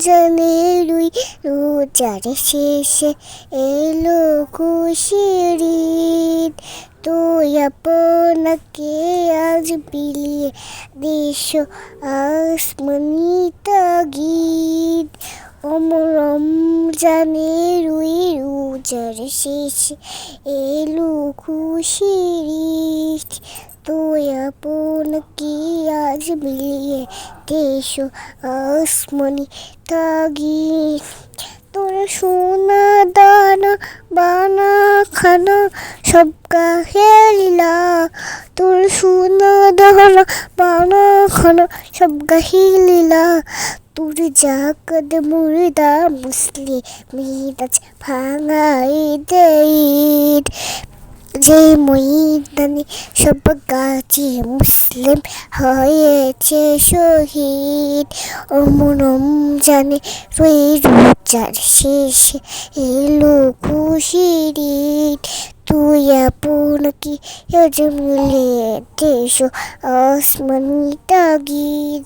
রমজানে রুই, রোজার শেষে এলো খুশির তুই আপনাকে আজ বিলিয়ে দেশ আসমানি গীত। অমর রমজানে রুই, রোজার শেষে এলো খুশির ঈদ তুই আপনাকে আজ মিলিয়ে দেশ আসমানি তাগিদ তোর সোনা দানা বানা খানা সব গাহে লীলা তোর সোনা দানা বানা খানা সব গাহে লীলা তোর জাগদ মুর্দা মুসলি মিরাজ ভাঙাই দেঈদ যে ময়দানে সব গাছে মুসলিম হয়েছে শহীদ অমরম জানে রই রোজার শেষে এলো খুশির তুই আপনাকে জমিলে দেশ আসমানি তাগিদ